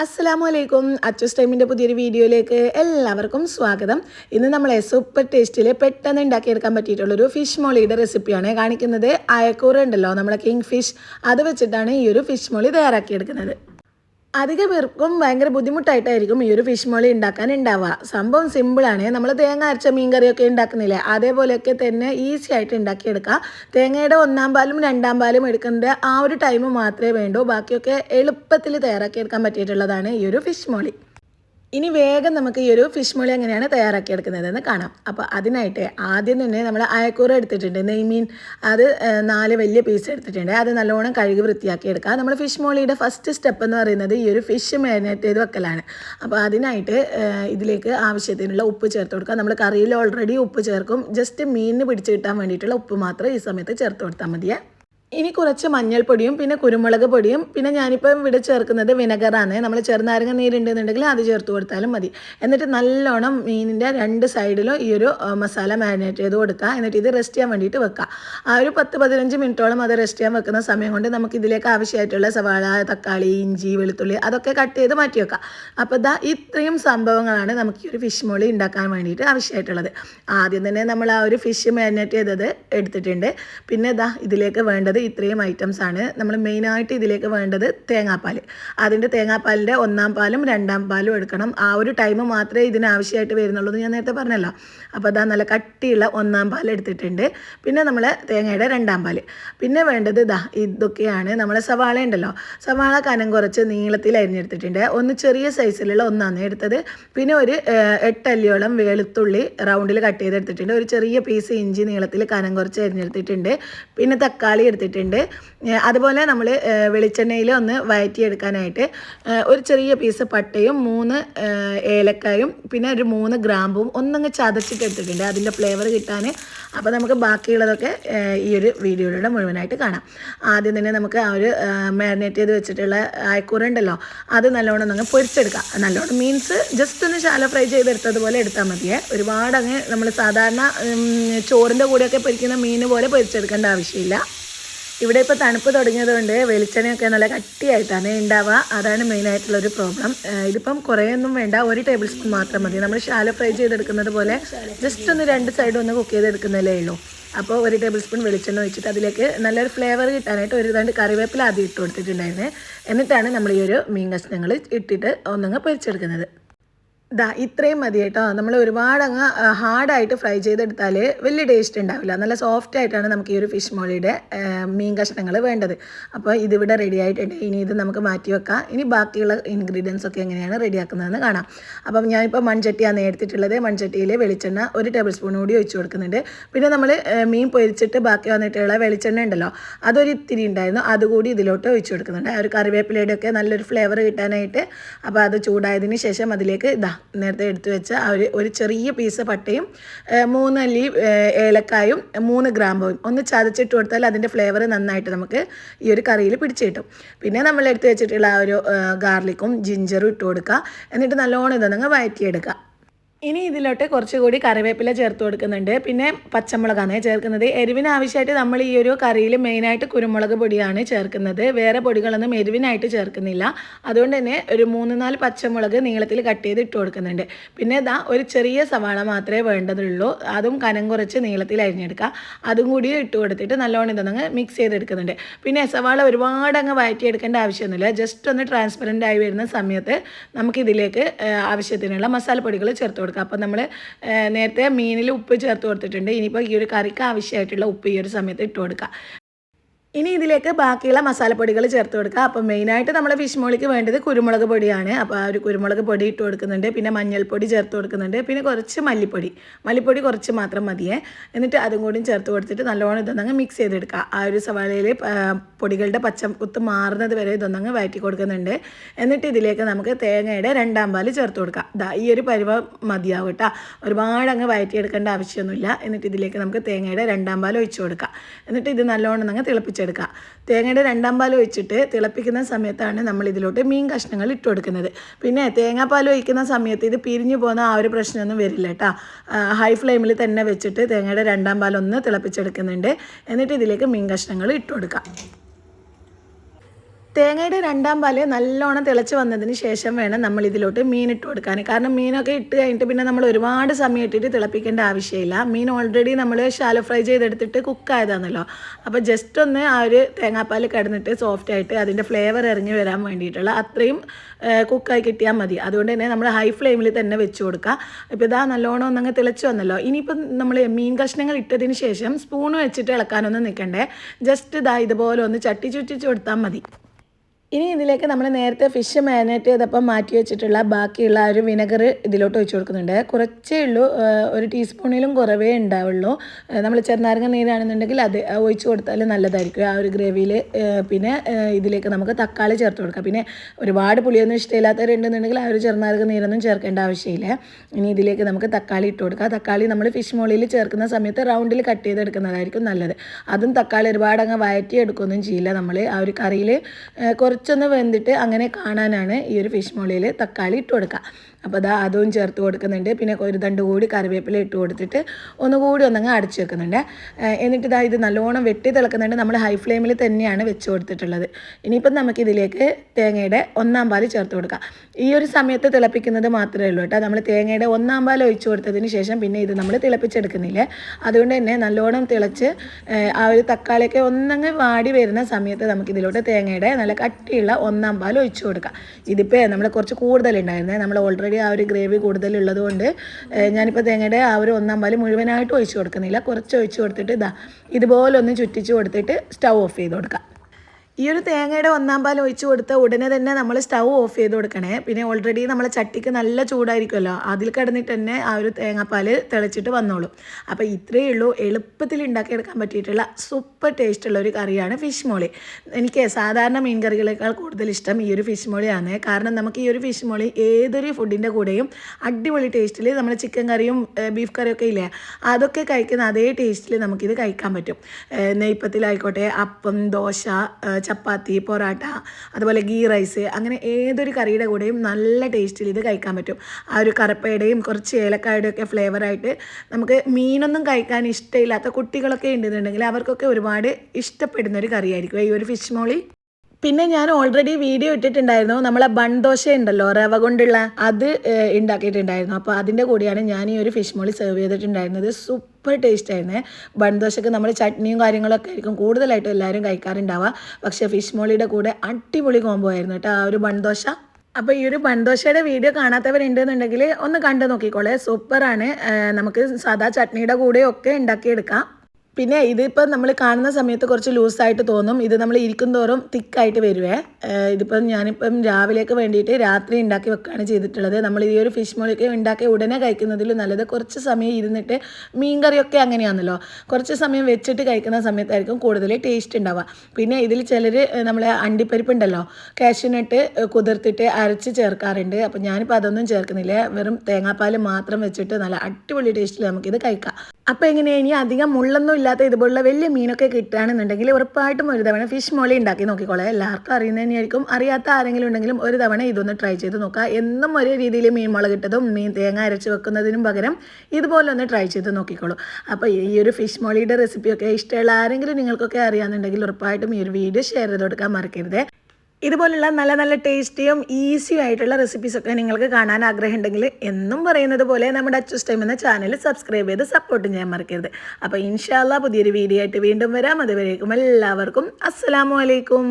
അസ്സലാമു വലൈക്കും അച്ചൂസ് ടൈമിന്റെ പുതിയൊരു വീഡിയോയിലേക്ക് എല്ലാവർക്കും സ്വാഗതം. ഇന്ന് നമ്മളെ സൂപ്പർ ടേസ്റ്റിൽ പെട്ടെന്ന് ഉണ്ടാക്കിയെടുക്കാൻ പറ്റിയിട്ടുള്ളൊരു ഫിഷ് മോളിയുടെ റെസിപ്പിയാണ് കാണിക്കുന്നത്. അയക്കൂറ ഉണ്ടല്ലോ നമ്മളെ കിങ് ഫിഷ് അത് വെച്ചിട്ടാണ് ഈ ഒരു ഫിഷ് മോളി തയ്യാറാക്കിയെടുക്കുന്നത്. അധിക പേർക്കും ഭയങ്കര ബുദ്ധിമുട്ടായിട്ടായിരിക്കും ഈ ഒരു ഫിഷ് മോളി ഉണ്ടാക്കാൻ ഉണ്ടാവുക. സംഭവം സിമ്പിളാണ് നമ്മൾ തേങ്ങ അരച്ച മീൻ കറിയൊക്കെ ഉണ്ടാക്കുന്നില്ലേ? അതേപോലെയൊക്കെ തന്നെ ഈസി ആയിട്ട് ഉണ്ടാക്കിയെടുക്കുക തേങ്ങയുടെ ഒന്നാം പാലും രണ്ടാം പാലും എടുക്കുന്നത് ആ ഒരു ടൈം മാത്രമേ വേണ്ടൂ. ബാക്കിയൊക്കെ എളുപ്പത്തിൽ തയ്യാറാക്കിയെടുക്കാൻ പറ്റിയിട്ടുള്ളതാണ് ഈ ഒരു ഫിഷ് മോളി. ഇനി വേഗം നമുക്ക് ഈ ഒരു ഫിഷ് മോളി എങ്ങനെയാണ് തയ്യാറാക്കി തയ്യാറാക്കിയെടുക്കുന്നതെന്ന് കാണാം. അപ്പോൾ അതിനായിട്ട് ആദ്യം തന്നെ നമ്മൾ അയക്കൂറ എടുത്തിട്ടുണ്ട്. നെയ്മീൻ അത് നാല് വലിയ പീസ് എടുത്തിട്ടുണ്ട്. അത് നല്ലോണം കഴുകി വൃത്തിയാക്കി എടുക്കുക നമ്മൾ ഫിഷ് മോളിയുടെ ഫസ്റ്റ് സ്റ്റെപ്പ് എന്ന് പറയുന്നത് ഈ ഒരു ഫിഷ് മാരിനേറ്റ് ചെയ്ത് വെക്കലാണ്. അപ്പോൾ അതിനായിട്ട് ഇതിലേക്ക് ആവശ്യത്തിനുള്ള ഉപ്പ് ചേർത്ത് കൊടുക്കുക നമ്മൾ കറിയിൽ ഓൾറെഡി ഉപ്പ് ചേർക്കും. ജസ്റ്റ് മീനിന് പിടിച്ച് കിട്ടാൻ വേണ്ടിയിട്ടുള്ള ഉപ്പ് മാത്രം ഈ സമയത്ത് ചേർത്ത് കൊടുത്താൽ മതിയേ. ഇനി കുറച്ച് മഞ്ഞൾപ്പൊടിയും പിന്നെ കുരുമുളക് പൊടിയും പിന്നെ ഞാനിപ്പം ഇവിടെ ചേർക്കുന്നത് വിനെഗറാണ്. നമ്മൾ ചെറുനാരങ്ങ നീരുണ്ടെന്നുണ്ടെങ്കിൽ അത് ചേർത്ത് കൊടുത്താലും മതി. എന്നിട്ട് നല്ലോണം മീനിന്റെ രണ്ട് സൈഡിലും ഈ ഒരു മസാല മാരിനേറ്റ് ചെയ്ത് കൊടുക്കുക. എന്നിട്ട് ഇത് റെസ്റ്റ് ചെയ്യാൻ വേണ്ടിയിട്ട് വെക്കുക. ആ ഒരു പത്ത് പതിനഞ്ച് മിനിറ്റോളം അത് റെസ്റ്റ് ചെയ്യാൻ വെക്കുന്ന സമയം കൊണ്ട് നമുക്ക് ഇതിലേക്ക് ആവശ്യമായിട്ടുള്ള സവാള തക്കാളി ഇഞ്ചി വെളുത്തുള്ളി അതൊക്കെ കട്ട് ചെയ്ത് മാറ്റി വെക്കുക. അപ്പോൾ ഇതാ ഇത്രയും സംഭവങ്ങളാണ് നമുക്ക് ഈ ഒരു ഫിഷ് മോളി ഉണ്ടാക്കാൻ വേണ്ടിയിട്ട് ആവശ്യമായിട്ടുള്ളത്. ആദ്യം തന്നെ നമ്മൾ ആ ഒരു ഫിഷ് മാരിനേറ്റ് ചെയ്തത് എടുത്തിട്ടുണ്ട്. പിന്നെ ഇതാ ഇതിലേക്ക് വേണ്ടത് ഇത്രയും ഐറ്റംസ് ആണ്. നമ്മൾ മെയിനായിട്ട് ഇതിലേക്ക് വേണ്ടത് തേങ്ങാപ്പാൽ അതിന്റെ തേങ്ങാപ്പാലിന്റെ ഒന്നാം പാലും രണ്ടാം പാലും എടുക്കണം. ആ ഒരു ടൈം മാത്രമേ ഇതിനാവശ്യമായിട്ട് വരുന്നുള്ളൂ എന്ന് ഞാൻ നേരത്തെ പറഞ്ഞല്ലോ. അപ്പോൾ അതാ നല്ല കട്ടിയുള്ള ഒന്നാം പാൽ എടുത്തിട്ടുണ്ട്. പിന്നെ നമ്മൾ തേങ്ങയുടെ രണ്ടാം പാൽ പിന്നെ വേണ്ടത് ഇതാ ഇതൊക്കെയാണ് നമ്മളെ സവാള ഉണ്ടല്ലോ. സവാള കനം കുറച്ച് നീളത്തിൽ അരിഞ്ഞെടുത്തിട്ടുണ്ട്. ഒന്ന് ചെറിയ സൈസിലുള്ള ഒന്നാണ് എടുത്തത്. പിന്നെ ഒരു എട്ടല്ലിയോളം വെളുത്തുള്ളി റൗണ്ടിൽ കട്ട് ചെയ്തെടുത്തിട്ടുണ്ട്. ഒരു ചെറിയ പീസ് ഇഞ്ചി നീളത്തിൽ കനം കുറച്ച് അരിഞ്ഞെടുത്തിട്ടുണ്ട്. പിന്നെ തക്കാളി എടുത്തിട്ടുണ്ട്. ഏഹ്, അതുപോലെ നമ്മൾ വെളിച്ചെണ്ണയിൽ ഒന്ന് വഴറ്റിയെടുക്കാനായിട്ട് ഒരു ചെറിയ പീസ് പട്ടയും മൂന്ന് ഏലക്കായും പിന്നെ ഒരു മൂന്ന് ഗ്രാമ്പും ഒന്നങ്ങ് ചതച്ചിട്ട് എടുത്തിട്ടുണ്ട്. അതിന്റെ ഫ്ലേവർ കിട്ടാൻ അപ്പോൾ നമുക്ക് ബാക്കിയുള്ളതൊക്കെ ഈ ഒരു വീഡിയോയിലൂടെ മുഴുവനായിട്ട് കാണാം. ആദ്യം തന്നെ നമുക്ക് ആ ഒരു മാരിനേറ്റ് ചെയ്ത് വെച്ചിട്ടുള്ള അയക്കൂറ ഉണ്ടല്ലോ അത് നല്ലോണം ഒന്ന് പൊരിച്ചെടുക്കാം. നല്ലോണം മീൻസ് ജസ്റ്റ് ഒന്ന് ശാല ഫ്രൈ ചെയ്തെടുത്തതുപോലെ എടുത്താൽ മതിയേ. ഒരുപാട് അങ്ങ് നമ്മൾ സാധാരണ ചോറിന്റെ കൂടെയൊക്കെ പൊരിക്കുന്ന മീൻ പോലെ പൊരിച്ചെടുക്കേണ്ട ആവശ്യമില്ല. ഇവിടെ ഇപ്പോൾ തണുപ്പ് തുടങ്ങിയതുകൊണ്ട് വെളിച്ചെണ്ണയൊക്കെ നല്ല കട്ടിയായിട്ടാണ് ഉണ്ടാവുക അതാണ് മെയിനായിട്ടുള്ളൊരു പ്രോബ്ലം ഇതിപ്പം കുറേയൊന്നും വേണ്ട. ഒരു ടേബിൾ സ്പൂൺ മാത്രം മതി. നമ്മൾ ശാല ഫ്രൈ ചെയ്തെടുക്കുന്നത് പോലെ ജസ്റ്റ് ഒന്ന് രണ്ട് സൈഡും ഒന്ന് കുക്ക് ചെയ്തെടുക്കുന്നതല്ലേ ഉള്ളൂ. അപ്പോൾ ഒരു ടേബിൾ സ്പൂൺ വെളിച്ചെണ്ണ ഒഴിച്ചിട്ട് അതിലേക്ക് നല്ലൊരു ഫ്ലേവർ കിട്ടാനായിട്ട് ഒരു രണ്ട് കറിവേപ്പില ആദ്യം ഇട്ട് കൊടുത്തിട്ടുണ്ടായിരുന്നത് എന്നിട്ടാണ് നമ്മൾ ഈ ഒരു മീൻ കഷ്ണങ്ങൾ ഇട്ടിട്ട് ഒന്നങ്ങ് പൊരിച്ചെടുക്കുന്നത്. ദാ ഇത്രയും മതി കേട്ടോ. നമ്മൾ ഒരുപാട് അങ്ങ് ഹാർഡായിട്ട് ഫ്രൈ ചെയ്തെടുത്താൽ വലിയ ടേസ്റ്റ് ഉണ്ടാവില്ല. നല്ല സോഫ്റ്റ് ആയിട്ടാണ് നമുക്ക് ഈ ഒരു ഫിഷ് മോളിയുടെ മീൻ കഷ്ണങ്ങൾ വേണ്ടത്. അപ്പോൾ ഇതിവിടെ റെഡി ആയിട്ടുണ്ട്. ഇനി ഇത് നമുക്ക് മാറ്റി വെക്കാം. ഇനി ബാക്കിയുള്ള ഇൻഗ്രീഡിയൻസ് ഒക്കെ എങ്ങനെയാണ് റെഡിയാക്കുന്നതെന്ന് കാണാം. അപ്പം ഞാനിപ്പോൾ മൺചട്ടിയാണ് എടുത്തിട്ടുള്ളത്. മൺചട്ടിയിൽ വെളിച്ചെണ്ണ ഒരു ടേബിൾ സ്പൂൺ കൂടി ഒഴിച്ചു കൊടുക്കുന്നുണ്ട്. പിന്നെ നമ്മൾ മീൻ പൊരിച്ചിട്ട് ബാക്കി വന്നിട്ടുള്ള വെളിച്ചെണ്ണ ഉണ്ടല്ലോ അതൊരു ഇത്തിരി ഉണ്ടായിരുന്നു. അതുകൂടി ഇതിലോട്ട് ഒഴിച്ചു കൊടുക്കുന്നുണ്ട്. ആ ഒരു കറിവേപ്പിലയുടെ ഒക്കെ നല്ലൊരു ഫ്ലേവർ കിട്ടാനായിട്ട്. അപ്പോൾ അത് ചൂടായതിന് ശേഷം അതിലേക്ക് ഇതാ നേരത്തെ എടുത്തു വെച്ച ഒരു ഒരു ചെറിയ പീസ് പട്ടയും മൂന്നല്ലി ഏലക്കായും മൂന്ന് ഗ്രാമ്പും ഒന്ന് ചതച്ചിട്ട് കൊടുത്താൽ അതിന്റെ ഫ്ലേവർ നന്നായിട്ട് നമുക്ക് ഈ ഒരു കറിയിൽ പിടിച്ച് കിട്ടും. പിന്നെ നമ്മൾ എടുത്ത് വെച്ചിട്ടുള്ള ആ ഒരു ഗാർലിക്കും ജിഞ്ചറും ഇട്ട് കൊടുക്കുക. എന്നിട്ട് നല്ലോണം ഇതൊന്നങ്ങ് വഴറ്റിയെടുക്കുക ഇനി ഇതിലോട്ട് കുറച്ചുകൂടി കറിവേപ്പില ചേർത്ത് കൊടുക്കുന്നുണ്ട്. പിന്നെ പച്ചമുളകാണ് ചേർക്കുന്നത്. എരിവിന് ആവശ്യമായിട്ട് നമ്മൾ ഈ ഒരു കറിയിൽ മെയിനായിട്ട് കുരുമുളക് പൊടിയാണ് ചേർക്കുന്നത്. വേറെ പൊടികളൊന്നും എരിവിനായിട്ട് ചേർക്കുന്നില്ല. അതുകൊണ്ട് തന്നെ ഒരു മൂന്ന് നാല് പച്ചമുളക് നീളത്തിൽ കട്ട് ചെയ്ത് ഇട്ട് കൊടുക്കുന്നുണ്ട്. പിന്നെ ഇതാ ഒരു ചെറിയ സവാള മാത്രമേ വേണ്ടതുള്ളൂ. അതും കനം കുറച്ച് നീളത്തിൽ അരിഞ്ഞെടുക്കുക. അതും കൂടി ഇട്ട് കൊടുത്തിട്ട് നല്ലോണം ഇതൊന്നങ്ങ് മിക്സ് ചെയ്തെടുക്കുന്നുണ്ട്. പിന്നെ സവാള ഒരുപാട് അങ്ങ് വഴറ്റിയെടുക്കേണ്ട ആവശ്യമൊന്നുമില്ല. ജസ്റ്റ് ഒന്ന് ട്രാൻസ്പെറന്റ് ആയി വരുന്ന സമയത്ത് നമുക്കിതിലേക്ക് ആവശ്യത്തിനുള്ള മസാലപ്പൊടികൾ ചേർത്ത് കൊടുക്കാം. അപ്പോൾ നമ്മൾ നേരത്തെ മീനിൽ ഉപ്പ് ചേർത്ത് കൊടുത്തിട്ടുണ്ട്. ഇനിയിപ്പോൾ ഈ ഒരു കറിക്ക് ആവശ്യമായിട്ടുള്ള ഉപ്പ് ഈ ഒരു സമയത്ത് ഇട്ട് കൊടുക്കുക ഇനി ഇതിലേക്ക് ബാക്കിയുള്ള മസാലപ്പൊടികൾ ചേർത്ത് കൊടുക്കുക അപ്പോൾ മെയിനായിട്ട് നമ്മൾ ഫിഷ് മോളിക്ക് വേണ്ടത് കുരുമുളക് പൊടിയാണ്. അപ്പോൾ ആ ഒരു കുരുമുളക് പൊടി ഇട്ട് കൊടുക്കുന്നുണ്ട്. പിന്നെ മഞ്ഞൾപ്പൊടി ചേർത്ത് കൊടുക്കുന്നുണ്ട്. പിന്നെ കുറച്ച് മല്ലിപ്പൊടി. മല്ലിപ്പൊടി കുറച്ച് മാത്രം മതിയേ. എന്നിട്ട് അതും കൂടി ചേർത്ത് കൊടുത്തിട്ട് നല്ലോണം ഇതൊന്നങ്ങ് മിക്സ് ചെയ്തെടുക്കുക ആ ഒരു സവാളയിൽ പൊടികളുടെ പച്ച കുത്ത് മാറുന്നത് വരെ ഇതൊന്നങ്ങ് വഴറ്റി കൊടുക്കുന്നുണ്ട്. എന്നിട്ട് ഇതിലേക്ക് നമുക്ക് തേങ്ങയുടെ രണ്ടാം പാൽ ചേർത്ത് കൊടുക്കുക ദാ ഈ ഒരു പരുവ മതിയാവും കേട്ടോ ഒരുപാട് അങ്ങ് വഴറ്റിയെടുക്കേണ്ട ആവശ്യമൊന്നുമില്ല. എന്നിട്ട് ഇതിലേക്ക് നമുക്ക് തേങ്ങയുടെ രണ്ടാം പാൽ ഒഴിച്ചു കൊടുക്കുക എന്നിട്ട് ഇത് നല്ലോണം അങ്ങ് തിളപ്പിച്ചെടുക്കുക തേങ്ങയുടെ രണ്ടാം പാൽ ഒഴിച്ചിട്ട് തിളപ്പിക്കുന്ന സമയത്താണ് നമ്മൾ ഇതിലോട്ട് മീൻ കഷ്ണങ്ങൾ ഇട്ട് കൊടുക്കുന്നത്. പിന്നെ തേങ്ങാപ്പാൽ ഒഴിക്കുന്ന സമയത്ത് ഇത് പിരിഞ്ഞു പോകുന്ന ആ ഒരു പ്രശ്നമൊന്നും വരില്ല കേട്ടോ. ഹൈ ഫ്ലെയിമിൽ തന്നെ വെച്ചിട്ട് തേങ്ങയുടെ രണ്ടാം പാലൊന്ന് തിളപ്പിച്ചെടുക്കുന്നുണ്ട്. എന്നിട്ട് ഇതിലേക്ക് മീൻ കഷ്ണങ്ങൾ ഇട്ട് കൊടുക്കാം തേങ്ങയുടെ രണ്ടാം പാൽ നല്ലോണം തിളച്ച് വന്നതിന് ശേഷം വേണം നമ്മൾ ഇതിലോട്ട് മീൻ ഇട്ട് കൊടുക്കാൻ. കാരണം മീനൊക്കെ ഇട്ട് കഴിഞ്ഞിട്ട് പിന്നെ നമ്മൾ ഒരുപാട് സമയം ഇട്ടിട്ട് തിളപ്പിക്കേണ്ട ആവശ്യമില്ല. മീൻ ഓൾറെഡി നമ്മൾ ഷാലോ ഫ്രൈ ചെയ്തെടുത്തിട്ട് കുക്കായതാണല്ലോ അപ്പോൾ ജസ്റ്റ് ഒന്ന് ആ ഒരു തേങ്ങാപ്പാൽ കിടന്നിട്ട് സോഫ്റ്റ് ആയിട്ട് അതിന്റെ ഫ്ലേവർ ഇറങ്ങി വരാൻ വേണ്ടിയിട്ടുള്ള അത്രയും കുക്കായി കിട്ടിയാൽ മതി. അതുകൊണ്ട് തന്നെ നമ്മൾ ഹൈ ഫ്ലെയിമിൽ തന്നെ വെച്ച് കൊടുക്കുക. ഇപ്പോൾ ഇതാ നല്ലോണം ഒന്നങ്ങ് തിളച്ച് വന്നല്ലോ. ഇനിയിപ്പം നമ്മൾ മീൻ കഷ്ണങ്ങൾ ഇട്ടതിന് ശേഷം സ്പൂൺ വെച്ചിട്ട് ഇളക്കാനൊന്നും നിൽക്കണ്ടേ. ജസ്റ്റ് ഇതാ ഇതുപോലെ ഒന്ന് ചട്ടി ചുറ്റിച്ച് കൊടുത്താൽ മതി. ഇനി ഇതിലേക്ക് നമ്മൾ നേരത്തെ ഫിഷ് മാരിനേറ്റ് ചെയ്തപ്പം മാറ്റി വെച്ചിട്ടുള്ള ബാക്കിയുള്ള ആ ഒരു വിനെഗർ ഇതിലോട്ട് ഒഴിച്ചു കൊടുക്കുന്നുണ്ട്. കുറച്ചേ ഉള്ളൂ ഒരു ടീസ്പൂണിലും കുറവേ ഉണ്ടാവുള്ളൂ. നമ്മൾ ചെറുനാരങ്ങ നീരാണെന്നുണ്ടെങ്കിൽ അത് ഒഴിച്ചു കൊടുത്താൽ നല്ലതായിരിക്കും. ആ ഒരു ഗ്രേവിയിൽ പിന്നെ ഇതിലേക്ക് നമുക്ക് തക്കാളി ചേർത്ത് കൊടുക്കാം. പിന്നെ ഒരുപാട് പുളിയൊന്നും ഇഷ്ടമില്ലാത്തവരുണ്ടെന്നുണ്ടെങ്കിൽ ആ ഒരു ചെറുനാരങ്ങ നീരൊന്നും ചേർക്കേണ്ട ആവശ്യമില്ല. ഇനി ഇതിലേക്ക് നമുക്ക് തക്കാളി ഇട്ട് കൊടുക്കാം. തക്കാളി നമ്മൾ ഫിഷ് മോളിയിൽ ചേർക്കുന്ന സമയത്ത് റൗണ്ടിൽ കട്ട് ചെയ്തെടുക്കുന്നതായിരിക്കും നല്ലത്. അതും തക്കാളി ഒരുപാട് അങ്ങ് വയറ്റി എടുക്കുകയൊന്നും ചെയ്യില്ല നമ്മൾ ആ ഒരു കറിയിൽ കുറച്ചൊന്ന് വെന്തിട്ട് അങ്ങനെ കാണാനാണ് ഈ ഒരു ഫിഷ് മോളിയിൽ തക്കാളി ഇട്ട് കൊടുക്കുക. അപ്പോൾ അതാ അതും ചേർത്ത് കൊടുക്കുന്നുണ്ട്. പിന്നെ ഒരു തണ്ട് കൂടി കറിവേപ്പില ഇട്ട് കൊടുത്തിട്ട് ഒന്നുകൂടി ഒന്നങ്ങ് അടച്ച് വെക്കുന്നുണ്ട്. എന്നിട്ട് ഇതാ ഇത് നല്ലോണം വെട്ടി തിളക്കുന്നുണ്ട്. നമ്മൾ ഹൈ ഫ്ലെയിമിൽ തന്നെയാണ് വെച്ച് കൊടുത്തിട്ടുള്ളത്. ഇനിയിപ്പം നമുക്ക് ഇതിലേക്ക് തേങ്ങയുടെ ഒന്നാം പാൽ ചേർത്ത് കൊടുക്കാം. ഈ ഒരു സമയത്ത് തിളപ്പിക്കുന്നത് മാത്രമേ ഉള്ളൂ കേട്ടോ. നമ്മൾ തേങ്ങയുടെ ഒന്നാം പാൽ ഒഴിച്ചു കൊടുത്തതിന് ശേഷം പിന്നെ ഇത് നമ്മൾ തിളപ്പിച്ചെടുക്കുന്നില്ല. അതുകൊണ്ട് തന്നെ നല്ലോണം തിളച്ച് ആ ഒരു തക്കാളിയൊക്കെ ഒന്നങ്ങ് വാടി വരുന്ന സമയത്ത് നമുക്ക് ഇതിലോട്ട് തേങ്ങയുടെ നല്ല കട്ടിയുള്ള ഒന്നാം പാൽ ഒഴിച്ചു കൊടുക്കാം. ഇതിപ്പോൾ നമ്മൾ കുറച്ച് കൂടുതലുണ്ടായിരുന്നേ നമ്മൾ ഓൾറെഡി ആ ഒരു ഗ്രേവി കൂടുതലുള്ളത് കൊണ്ട് ഞാനിപ്പോൾ തേങ്ങയുടെ ആ ഒരു ഒന്നാം പാൽ മുഴുവനായിട്ട് ഒഴിച്ചു കൊടുക്കുന്നില്ല. കുറച്ച് ഒഴിച്ചു കൊടുത്തിട്ട് ഇതാ ഇതുപോലെ ഒന്ന് ചുറ്റിച്ച് കൊടുത്തിട്ട് സ്റ്റൗ ഓഫ് ചെയ്ത് കൊടുക്കാം. ഈ ഒരു തേങ്ങയുടെ ഒന്നാം പാൽ ഒഴിച്ചു കൊടുത്ത ഉടനെ തന്നെ നമ്മൾ സ്റ്റൗ ഓഫ് ചെയ്ത് കൊടുക്കണേ. പിന്നെ ഓൾറെഡി നമ്മളെ ചട്ടിക്ക് നല്ല ചൂടായിരിക്കുമല്ലോ. അതിൽ കിടന്നിട്ട് തന്നെ ആ ഒരു തേങ്ങാപ്പാൽ തിളച്ചിട്ട് വന്നോളും. അപ്പോൾ ഇത്രയേ ഉള്ളൂ. എളുപ്പത്തിൽ ഉണ്ടാക്കിയെടുക്കാൻ പറ്റിയിട്ടുള്ള സൂപ്പർ ടേസ്റ്റുള്ള ഒരു കറിയാണ് ഫിഷ് മോളി. എനിക്ക് സാധാരണ മീൻ കറികളേക്കാൾ കൂടുതൽ ഇഷ്ടം ഈ ഒരു ഫിഷ് മോളിയാണ്. കാരണം നമുക്ക് ഈ ഒരു ഫിഷ് മോളി ഏതൊരു ഫുഡിന്റെ കൂടെയും അടിപൊളി ടേസ്റ്റിൽ നമ്മൾ ചിക്കൻ കറിയും ബീഫ് കറിയൊക്കെ ഇല്ലേ അതൊക്കെ കഴിക്കുന്ന അതേ ടേസ്റ്റിൽ നമുക്കിത് കഴിക്കാൻ പറ്റും. നെയ്പ്പത്തിലായിക്കോട്ടെ അപ്പം ദോശ ചപ്പാത്തി പൊറാട്ട അതുപോലെ ഗീ റൈസ് അങ്ങനെ ഏതൊരു കറിയുടെ കൂടെയും നല്ല ടേസ്റ്റിൽ ഇത് കഴിക്കാൻ പറ്റും. ആ ഒരു കറപ്പയുടെയും കുറച്ച് ഏലക്കായുടെയും ഒക്കെ ഫ്ലേവറായിട്ട് നമുക്ക് മീനൊന്നും കഴിക്കാൻ ഇഷ്ടമില്ലാത്ത കുട്ടികളൊക്കെ ഉണ്ടെന്നുണ്ടെങ്കിൽ അവർക്കൊക്കെ ഒരുപാട് ഇഷ്ടപ്പെടുന്ന ഒരു കറിയായിരിക്കും. ഈ ഒരു ഫിഷ് മോളി പിന്നെ ഞാൻ ഓൾറെഡി വീഡിയോ ഇട്ടിട്ടുണ്ടായിരുന്നു. നമ്മളെ ബൺദോശ ഉണ്ടല്ലോ റവ കൊണ്ടുള്ള അത് ഉണ്ടാക്കിയിട്ടുണ്ടായിരുന്നു അപ്പോൾ അതിന്റെ കൂടെയാണ് ഞാൻ ഈ ഒരു ഫിഷ് മോളി സെർവ് ചെയ്തിട്ടുണ്ടായിരുന്നത്. സൂപ്പർ ടേസ്റ്റ് ആയിരുന്നേ. ബൺ ദോശക്ക് നമ്മൾ ചട്നിയും കാര്യങ്ങളൊക്കെ ആയിരിക്കും കൂടുതലായിട്ടും എല്ലാവരും കഴിക്കാറുണ്ടാവുക. പക്ഷേ ഫിഷ് മോളിയുടെ കൂടെ അടിപൊളി കോംബോ ആയിരുന്നു കേട്ടോ ആ ഒരു ബൺദോശ അപ്പോൾ ഈ ഒരു ബൺദോശയുടെ വീഡിയോ കാണാത്തവരുണ്ടെന്നുണ്ടെങ്കിൽ ഒന്ന് കണ്ടു നോക്കിക്കോളെ. സൂപ്പറാണ് നമുക്ക് സാധാ ചട്നിയുടെ കൂടെയൊക്കെ ഉണ്ടാക്കിയെടുക്കാം. പിന്നെ ഇതിപ്പോൾ നമ്മൾ കാണുന്ന സമയത്ത് കുറച്ച് ലൂസായിട്ട് തോന്നും. ഇത് നമ്മൾ ഇരിക്കും തോറും തിക്കായിട്ട് വരുവേ. ഇതിപ്പം ഞാനിപ്പം രാവിലേക്ക് വേണ്ടിയിട്ട് രാത്രി ഉണ്ടാക്കി വെക്കുകയാണ് ചെയ്തിട്ടുള്ളത്. നമ്മൾ ഈ ഒരു ഫിഷ് മോളിക്ക് ഉണ്ടാക്കി ഉടനെ കഴിക്കുന്നതിൽ നല്ലത് കുറച്ച് സമയം ഇരുന്നിട്ട് മീൻ കറിയൊക്കെ അങ്ങനെയാണല്ലോ. കുറച്ച് സമയം വെച്ചിട്ട് കഴിക്കുന്ന സമയത്തായിരിക്കും കൂടുതൽ ടേസ്റ്റ് ഉണ്ടാവുക പിന്നെ ഇതിൽ ചിലർ നമ്മളെ അണ്ടിപ്പരിപ്പ് ഉണ്ടല്ലോ കാഷ്യൂനട്ട് കുതിർത്തിട്ട് അരച്ച് ചേർക്കാറുണ്ട്. അപ്പോൾ ഞാനിപ്പോൾ അതൊന്നും ചേർക്കുന്നില്ല. വെറും തേങ്ങാപ്പാൽ മാത്രം വെച്ചിട്ട് നല്ല അടിപൊളി ടേസ്റ്റിൽ നമുക്കിത് കഴിക്കാം. അപ്പോൾ എങ്ങനെയാണ് ഇനി അധികം മുള്ളൊന്നും ഇല്ലാത്ത ഇതുപോലുള്ള വലിയ മീനൊക്കെ കിട്ടുകയാണെന്നുണ്ടെങ്കിൽ ഉറപ്പായിട്ടും ഒരു തവണ ഫിഷ് മോളി ഉണ്ടാക്കി നോക്കിക്കോളാം. എല്ലാവർക്കും അറിയുന്നത് തന്നെയായിരിക്കും അറിയാത്ത ആരെങ്കിലും ഉണ്ടെങ്കിലും ഒരു തവണ ഇതൊന്ന് ട്രൈ ചെയ്ത് നോക്കുക. എന്നും ഒരേ രീതിയിൽ മീൻ മുളക് ഇട്ടതും മീൻ തേങ്ങ അരച്ച് വെക്കുന്നതിനും പകരം ഇതുപോലെ ഒന്ന് ട്രൈ ചെയ്ത് നോക്കിക്കോളൂ. അപ്പോൾ ഈ ഒരു ഫിഷ് മോളിയുടെ റെസിപ്പിയൊക്കെ ഇഷ്ടമുള്ള ആരെങ്കിലും നിങ്ങൾക്കൊക്കെ അറിയാമെന്നുണ്ടെങ്കിൽ ഉറപ്പായിട്ടും ഈ ഒരു വീഡിയോ ഷെയർ ചെയ്ത് കൊടുക്കാൻ മറക്കരുത്. ഇതുപോലുള്ള നല്ല നല്ല ടേസ്റ്റിയും ഈസിയും ആയിട്ടുള്ള റെസിപ്പീസൊക്കെ നിങ്ങൾക്ക് കാണാൻ ആഗ്രഹമുണ്ടെങ്കിൽ എന്നും പറയുന്നത് പോലെ നമ്മുടെ അച്ചൂസ് ടൈം എന്ന ചാനൽ സബ്സ്ക്രൈബ് ചെയ്ത് സപ്പോർട്ട് ചെയ്യാൻ മറക്കരുത്. അപ്പോൾ ഇൻഷാല്ല പുതിയൊരു വീഡിയോ ആയിട്ട് വീണ്ടും വരാം. അതുവരേക്കും എല്ലാവർക്കും അസ്സലാമു അലൈക്കും.